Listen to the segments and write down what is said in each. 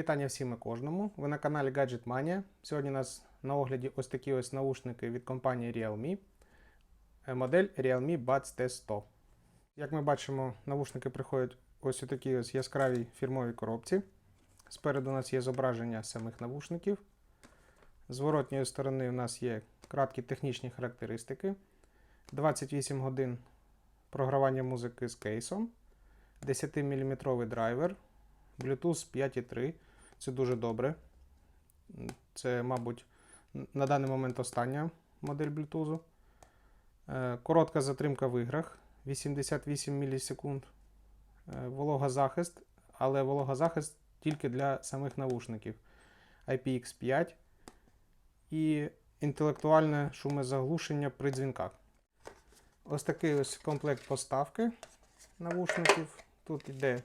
вітання всім і кожному. Ви на каналі Gadget Mania. Сьогодні у нас на огляді ось такі ось наушники від компанії Realme. Е, Модель Realme Buds T100. Як ми бачимо, наушники приходять ось у такій ось яскравій фірмовій коробці. Спереду у нас є зображення самих навушників. З воротньої сторони у нас є краткі технічні характеристики. 28 годин програвання музики з кейсом, 10-мм драйвер, Bluetooth 5.3. Це дуже добре. Це, мабуть, на даний момент остання модель Bluetooth. Е, Коротка затримка в іграх 88 мілісекунд. Е, Вологозахист, але вологозахист тільки для самих навушників IPX5 і інтелектуальне шумозаглушення при дзвінках. Ось такий ось комплект поставки навушників. Тут йде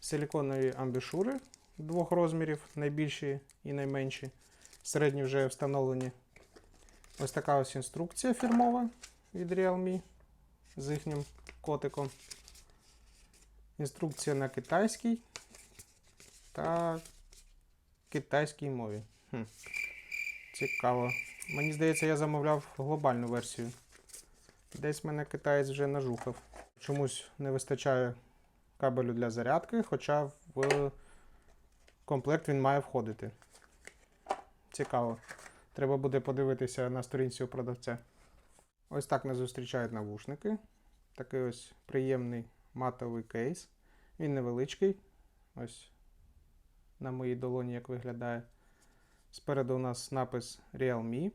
силіконові амбішури двох розмірів, найбільші і найменші. Середні вже встановлені. Ось така ось інструкція фірмова від Realme з їхнім котиком. Інструкція на китайській та китайській мові. Хм. Цікаво. Мені здається, я замовляв глобальну версію. Десь мене китаєць вже нажухав. Чомусь не вистачає кабелю для зарядки, хоча в комплект він має входити. Цікаво. Треба буде подивитися на сторінці у продавця. Ось так нас зустрічають навушники. Такий ось приємний матовий кейс. Він невеличкий. Ось на моїй долоні як виглядає. Спереду у нас напис Realme.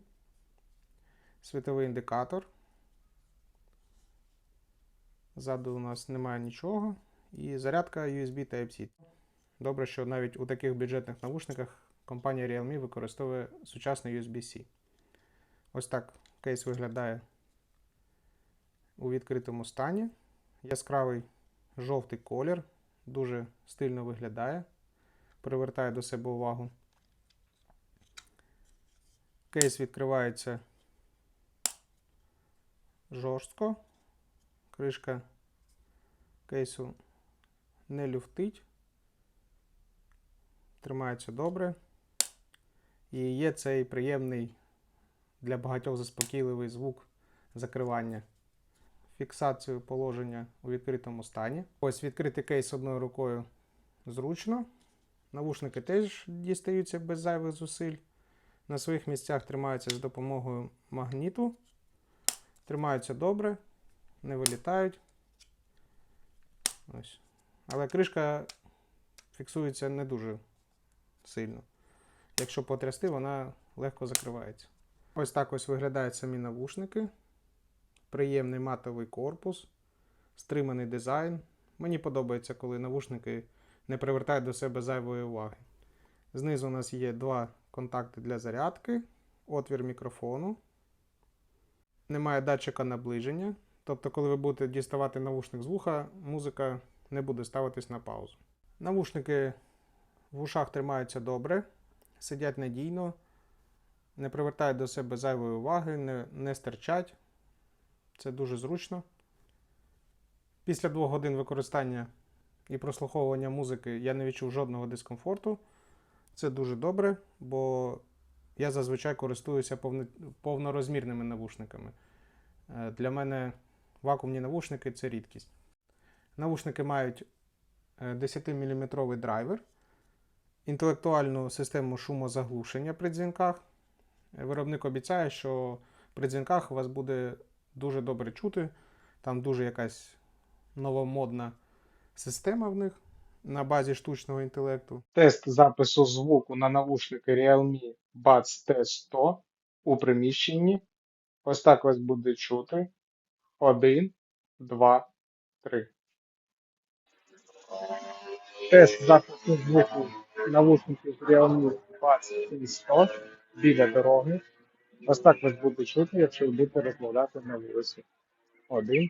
Світовий індикатор. Ззаду у нас немає нічого. І зарядка USB Type-C. Добре, що навіть у таких бюджетних навушниках компанія Realme використовує сучасний USB-C. Ось так кейс виглядає у відкритому стані. Яскравий жовтий колір, дуже стильно виглядає, привертає до себе увагу. Кейс відкривається жорстко. Кришка кейсу не люфтить. Тримається добре. І є цей приємний для багатьох заспокійливий звук закривання. Фіксацію положення у відкритому стані. Ось відкритий кейс одною рукою зручно. Навушники теж дістаються без зайвих зусиль. На своїх місцях тримаються з допомогою магніту. Тримаються добре, не вилітають. Ось. Але кришка фіксується не дуже сильно. Якщо потрясти, вона легко закривається. Ось так ось виглядають самі навушники. Приємний матовий корпус, стриманий дизайн. Мені подобається, коли навушники не привертають до себе зайвої уваги. Знизу у нас є два контакти для зарядки, отвір мікрофону. Немає датчика наближення. Тобто, коли ви будете діставати навушник з вуха, музика не буде ставитись на паузу. Навушники в ушах тримаються добре, сидять надійно, не привертають до себе зайвої уваги, не, не стерчать. Це дуже зручно. Після двох годин використання і прослуховування музики я не відчув жодного дискомфорту. Це дуже добре, бо я зазвичай користуюся повнорозмірними навушниками. Е, Для мене вакуумні навушники це рідкість. Навушники мають 10-мм драйвер, інтелектуальну систему шумозаглушення при дзвінках. Виробник обіцяє, що при дзвінках вас буде дуже добре чути. Там дуже якась новомодна система в них на базі штучного інтелекту. Тест запису звуку на навушники Realme Buds T100 у приміщенні. Ось так вас буде чути. Один, два, три. Тест запису звуку навушників Realme Buds T100 біля дороги. Ось так вас буде чути, якщо ви будете розмовляти на вулиці. Один,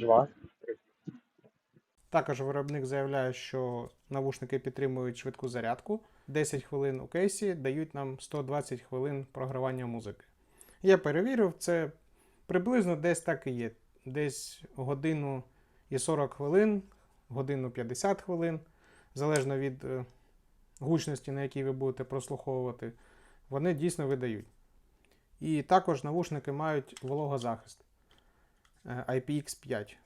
два, три. Також виробник заявляє, що навушники підтримують швидку зарядку. 10 хвилин у кейсі дають нам 120 хвилин програвання музики. Я перевірив, це приблизно десь так і є. Десь годину і 40 хвилин, годину 50 хвилин, залежно від е, гучності, на якій ви будете прослуховувати, вони дійсно видають. І також навушники мають вологозахист е, IPX5.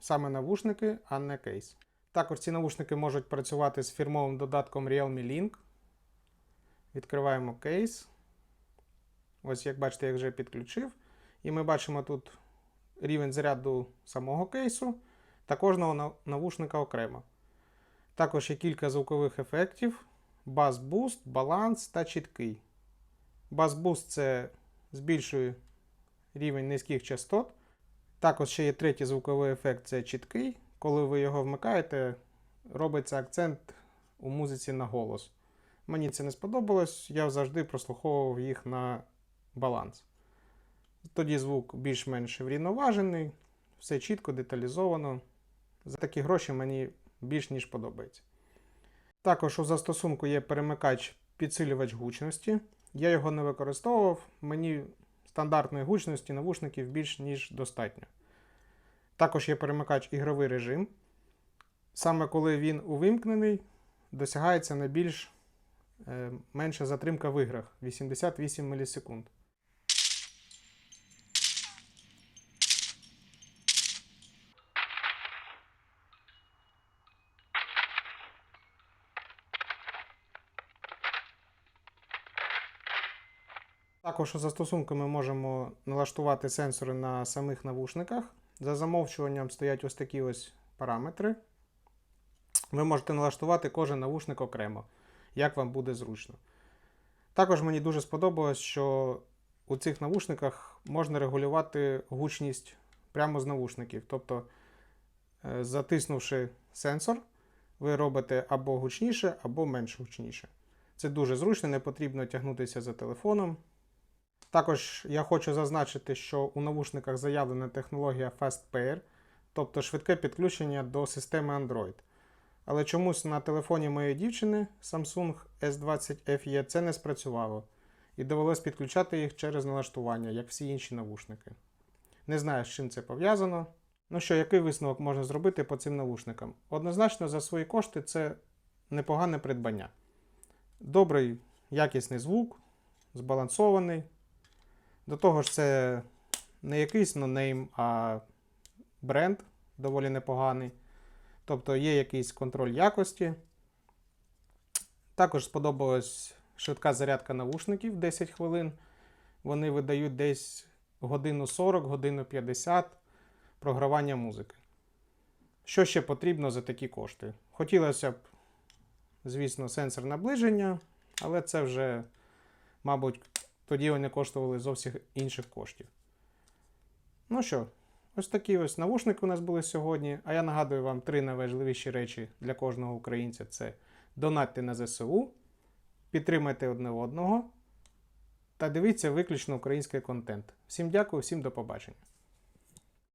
Саме навушники, а не кейс. Також ці навушники можуть працювати з фірмовим додатком Realme Link. Відкриваємо кейс. Ось, як бачите, я вже підключив. І ми бачимо тут рівень заряду самого кейсу та кожного навушника окремо. Також є кілька звукових ефектів: бас-буст, баланс та чіткий. Бас-буст це збільшує рівень низьких частот. Також ще є третій звуковий ефект це чіткий. Коли ви його вмикаєте, робиться акцент у музиці на голос. Мені це не сподобалось, я завжди прослуховував їх на баланс. Тоді звук більш-менш врівноважений, все чітко, деталізовано. За такі гроші мені більш ніж подобається. Також у застосунку є перемикач підсилювач гучності. Я його не використовував, мені стандартної гучності навушників більш ніж достатньо. Також є перемикач ігровий режим. Саме коли він увімкнений, досягається найбільш е, менша затримка в іграх 88 мілісекунд. Також у застосунку ми можемо налаштувати сенсори на самих навушниках. За замовчуванням стоять ось такі ось параметри. Ви можете налаштувати кожен навушник окремо, як вам буде зручно. Також мені дуже сподобалось, що у цих навушниках можна регулювати гучність прямо з навушників. Тобто, е, затиснувши сенсор, ви робите або гучніше, або менш гучніше. Це дуже зручно, не потрібно тягнутися за телефоном. Також я хочу зазначити, що у навушниках заявлена технологія Fast Pair, тобто швидке підключення до системи Android. Але чомусь на телефоні моєї дівчини Samsung S20 FE це не спрацювало, і довелось підключати їх через налаштування, як всі інші навушники. Не знаю, з чим це пов'язано. Ну що, який висновок можна зробити по цим навушникам? Однозначно, за свої кошти це непогане придбання. Добрий, якісний звук, збалансований. До того ж, це не якийсь нонейм, а бренд доволі непоганий. Тобто є якийсь контроль якості. Також сподобалась швидка зарядка навушників 10 хвилин. Вони видають десь годину 40, годину 50 програвання музики. Що ще потрібно за такі кошти? Хотілося б, звісно, сенсор наближення, але це вже, мабуть, тоді вони коштували зовсім інших коштів. Ну що, ось такі ось навушники у нас були сьогодні. А я нагадую вам три найважливіші речі для кожного українця: це донатьте на ЗСУ, підтримайте одне одного та дивіться виключно український контент. Всім дякую, всім до побачення.